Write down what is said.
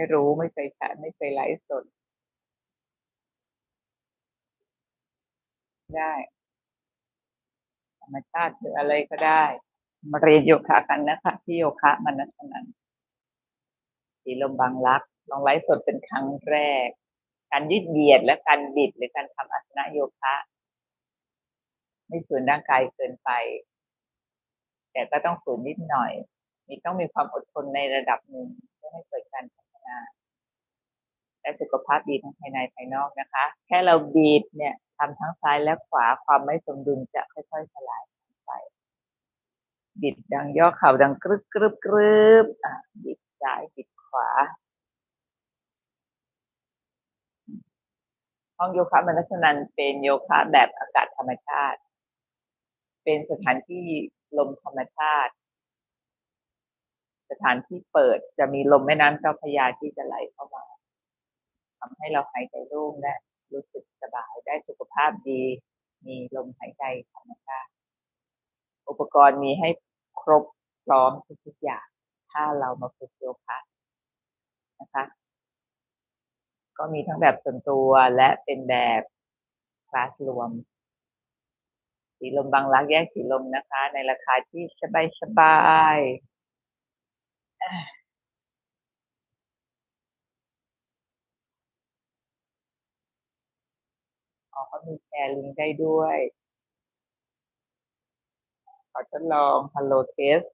ไม่รู้ไม่เคยใช้ไม่เคยไลฟ์สด ได้ธรรมชาติหรืออะไรก็ได้ มาเรียนโยคะกันนะคะที่โยคะมานัสนันสีลมบางรัก ลองไลฟ์สดเป็นครั้งแรก การยืดเหยียดและการบิดหรือการทำอาสนะโยคะ ไม่ฝืนร่างกายเกินไป แต่ก็ต้องฝืนนิดหน่อยมีต้องมีความอดทนในระดับหนึ่งเพื่อให้เกิดการพัฒนา และสุขภาพดีทั้งภายในภายนอกนะคะ แค่เราบีดเนี่ยทำทั้งซ้ายและขวาความไม่สมดุลจะค่อยๆสลายไปบิดดังย่อเข่าดังกรึบกรึบกรึบอะบิดซ้ายบิดขวาห้องโยคะมนัสนันเป็นโยคะแบบอากาศธรรมชาติ เป็นสถานที่ลมธรรมชาติ สถานที่เปิดจะมีลมแม่น้ำเจ้าพระยาที่จะไหลเข้ามา ทำให้เราหายใจโล่งและรู้สึกสบายได้สุขภาพดี มีลมหายใจธรรมชาติอุปกรณ์มีให้ครบพร้อมทุกอย่าง ถ้าเรามาฝึกโยคะนะคะ ก็มีทั้งแบบส่วนตัวและเป็นแบบคลาสรวม สีลมบางรักแยกสีลมนะคะ ในราคาที่สบายสบายอ๋ อเขามีแชร์ลิงก์ได้ด้วย ขอทดลอง Hello Test